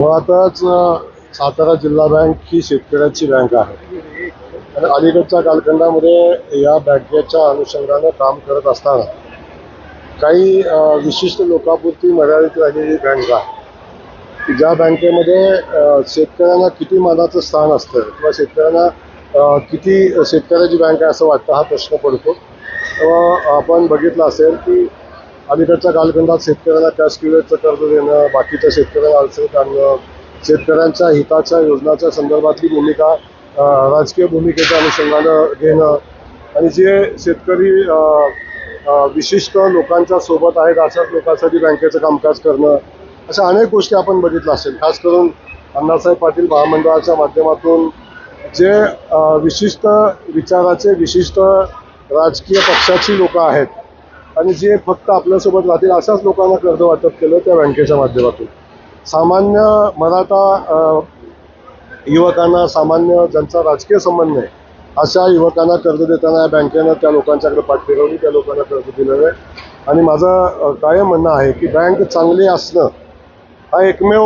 मुळातच सातारा जिल्हा बँक ही शेतकऱ्यांची बँक आहे. आणि अलीकडच्या कालखंडामध्ये या बँकेच्या अनुषंगानं काम करत असताना काही विशिष्ट लोकांपुरती मर्यादित राहिलेली बँक आहे. की ज्या बँकेमध्ये शेतकऱ्यांना किती मानाचं स्थान असतं किंवा शेतकऱ्यांना किती शेतकऱ्याची बँक आहे असं वाटतं हा प्रश्न पडतो. तेव्हा आपण बघितलं असेल की अलीकडच्या कालखंडात शेतकऱ्यांना कॅश क्युरेटचं कर्ज देणं बाकीच्या शेतकऱ्यांना अडचणीत आणणं शेतकऱ्यांच्या हिताच्या योजनाच्या संदर्भातली भूमिका राजकीय भूमिकेच्या अनुषंगानं घेणं. आणि जे शेतकरी विशिष्ट लोकांच्या सोबत आहेत अशाच लोकांसाठी बँकेचं कामकाज करणं अशा अनेक गोष्टी आपण बघितलं असेल. खास करून अण्णासाहेब पाटील महामंडळाच्या माध्यमातून जे विशिष्ट विचाराचे विशिष्ट राजकीय पक्षाची लोकं आहेत आणि जे फक्त आपल्यासोबत राहतील अशाच लोकांना कर्ज वाटप केलं त्या बँकेच्या माध्यमातून. सामान्य मराठा युवकांना सामान्य ज्यांचा राजकीय संबंध आहे अशा युवकांना कर्ज देताना या बँकेनं त्या लोकांच्याकडे पाठ फिरवली त्या लोकांना कर्ज दिलेलं आहे. आणि माझं कायम म्हणणं आहे की बँक चांगली असणं हा एकमेव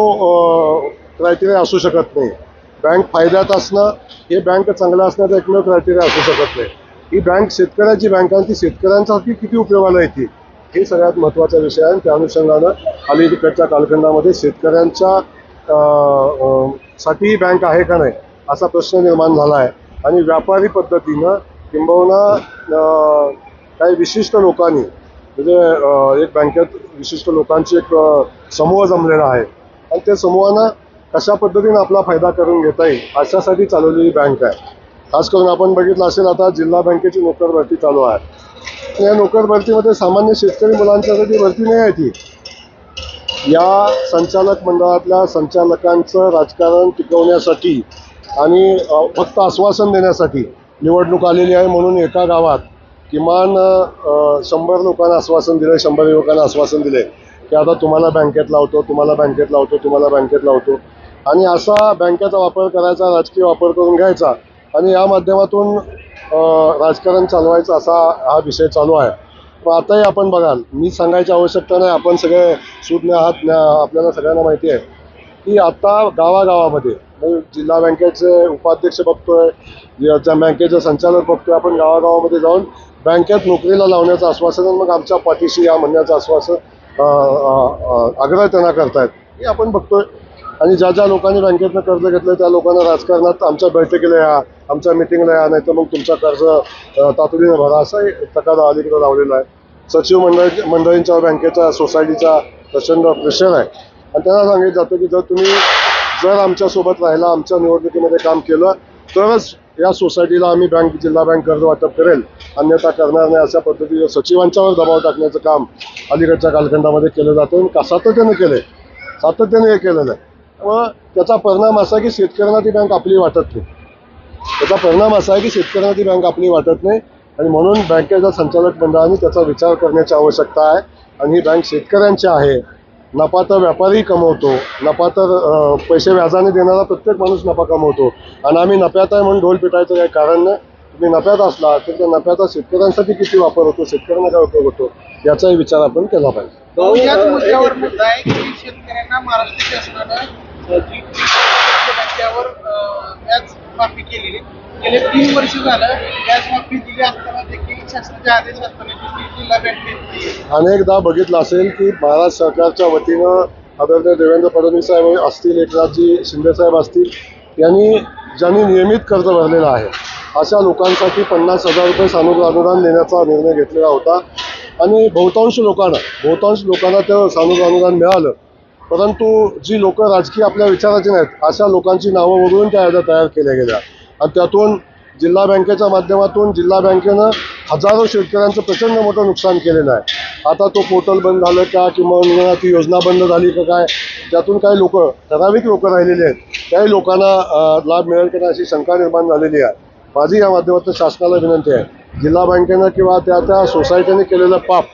क्रायटेरिया असू शकत नाही. बँक फायद्यात असणं हे बँक चांगलं असण्याचा एकमेव क्रायटेरिया असू शकत नाही. ही बँक शेतकऱ्याची बँक आहे आणि ती शेतकऱ्यांसाठी किती उपयोगाला येते हे सगळ्यात महत्त्वाचा विषय आहे आणि त्या अनुषंगानं अलीकडच्या कालखंडामध्ये शेतकऱ्यांच्या साठी ही बँक आहे का नाही असा प्रश्न निर्माण झाला आहे. आणि व्यापारी पद्धतीनं किंबहुना काही विशिष्ट लोकांनी म्हणजे एक बँकेत विशिष्ट लोकांची एक समूह जमलेला आहे. आणि त्या समूहानं कशा पद्धतीनं आपला फायदा करून घेता येईल अशासाठी चालवलेली बँक आहे. खास करून आपण बघितलं असेल आता जिल्हा बँकेची नोकर भरती चालू आहे. या नोकर भरतीमध्ये सामान्य शेतकरी मुलांच्यासाठी भरती नाही आहे ती. या संचालक मंडळातल्या संचालकांचं राजकारण टिकवण्यासाठी आणि फक्त आश्वासन देण्यासाठी निवडणूक आलेली आहे म्हणून एका गावात किमान शंभर लोकांना आश्वासन दिलं शंभर युवकांना आश्वासन दिले की आता तुम्हाला बँकेत लावतो तुम्हाला बँकेत लावतो तुम्हाला बँकेत लावतो. आणि असा बँकेचा वापर करायचा राजकीय वापर करून घ्यायचा आणि या माध्यमातून राजकारण चालवायचं असा हा विषय चालू आहे. पण आताही आपण बघाल मी सांगायची आवश्यकता नाही आपण सगळे सुज्ञ आहात ज्ञा- आपल्याला सगळ्यांना माहिती आहे की आता गावागावामध्ये जिल्हा बँकेचे उपाध्यक्ष बघतोय ज्या बँकेचे संचालक बघतोय आपण गावागावामध्ये जाऊन बँकेत नोकरीला लावण्याचं आश्वासन मग आमच्या पाठीशी या म्हणण्याचं आश्वासन आग्रह त्यांना करतायत हे आपण बघतोय. आणि ज्या ज्या लोकांनी बँकेतनं कर्ज घेतलं त्या लोकांना राजकारणात आमच्या बैठकीला या आमच्या मिटिंगला या नाही तर मग तुमचा कर्ज तातडीनं भरा असा एक तकादा अलीकडे लावलेला आहे. सचिव मंडळ मंडळींच्या बँकेच्या सोसायटीचा प्रचंड प्रेशर आहे. आणि त्यांना सांगितलं जातं की जर तुम्ही जर आमच्यासोबत राहिला आमच्या निवडणुकीमध्ये काम केलं तरच या सोसायटीला आम्ही बँक जिल्हा बँक कर्ज वाटप करेल. अन्यथा करणार नाही अशा पद्धतीने सचिवांच्यावर दबाव टाकण्याचं काम अलीकडच्या कालखंडामध्ये केलं जातं. आणि का सातत्यानं केलं आहे सातत्याने हे केलेलं आहे. व त्याचा परिणाम असा आहे की शेतकऱ्यांना ती बँक आपली वाटत नाही. त्याचा परिणाम असा आहे की शेतकऱ्यांना ती बँक आपली वाटत नाही आणि म्हणून बँकेच्या संचालक मंडळाने त्याचा विचार करण्याची आवश्यकता आहे. आणि ही बँक शेतकऱ्यांची आहे. नफा तर व्यापारी कमवतो. नफा तर पैसे व्याजाने देणारा प्रत्येक माणूस नफा कमवतो. आणि आम्ही नफ्यात आहे म्हणून ढोल पिटायचं काही कारण नाही. तुम्ही नफ्यात असला तर त्या नफ्याचा शेतकऱ्यांसाठी किती वापर होतो? शेतकऱ्यांना काय उपयोग होतो? याचाही विचार आपण केला पाहिजे. जी टक्क्यावर व्याज माफी केलेली. गेले तीन वर्ष झालं व्याज माफी दिली असताना देखील शासनाचे आदेश असताना जिल्हा बँकेत अनेकदा बघितलं असेल की महाराष्ट्र सरकारच्या वतीनं आदरणीय देवेंद्र फडणवीस साहेब असतील एकनाथजी शिंदे साहेब असतील यांनी ज्यांनी नियमित कर्ज भरलेलं आहे अशा लोकांसाठी पन्नास हजार रुपये सानुग्रह अनुदान देण्याचा निर्णय घेतलेला होता. आणि बहुतांश लोकांना बहुतांश लोकांना ते सानुग्रह अनुदान मिळालं. परंतु जी लोक राजकीय आपल्या विचाराची नाहीत अशा लोकांची नावं वगळून त्या याद्या तयार केल्या गेल्या. आणि त्यातून जिल्हा बँकेच्या माध्यमातून जिल्हा बँकेनं हजारो शेतकऱ्यांचं प्रचंड मोठं नुकसान केलेलं आहे. आता तो पोर्टल बंद झालं का किंवा ती योजना बंद झाली का काय त्यातून काही लोक ठराविक लोक राहिलेली आहेत. त्याही लोकांना लाभ मिळेल की नाही अशी शंका निर्माण झालेली आहे. माझी या माध्यमातून शासनाला विनंती आहे. जिल्हा बँकेनं किंवा त्या त्या सोसायटीने केलेलं पाप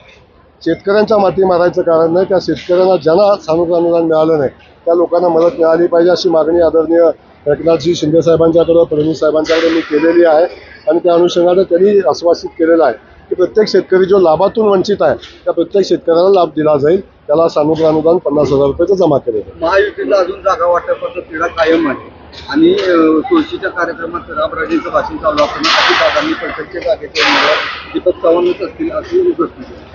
शेतकऱ्यांच्या माती मारायचं कारण नाही त्या शेतकऱ्यांना ज्यांना सानुग्रह अनुदान मिळालं नाही त्या लोकांना मदत मिळाली पाहिजे अशी मागणी आदरणीय एकनाथजी शिंदेसाहेबांच्याकडं फडणवीस साहेबांच्याकडे मी केलेली आहे आणि त्या अनुषंगाने त्यांनी आश्वासित केलेलं आहे की प्रत्येक शेतकरी जो लाभातून वंचित आहे त्या प्रत्येक शेतकऱ्याला लाभ दिला जाईल त्याला सानुग्रह अनुदान पन्नास हजार रुपयाचं जमा केलं महायुतीला अजून जागा वाटपाचा तिढा कायम आहे आणि तुळशीच्या कार्यक्रमात रामराजेंचं भाषण चालू असताना अजित दादांनी प्रत्यक्ष जागेचे दीपक चव्हाणच असतील अशी उपस्थिती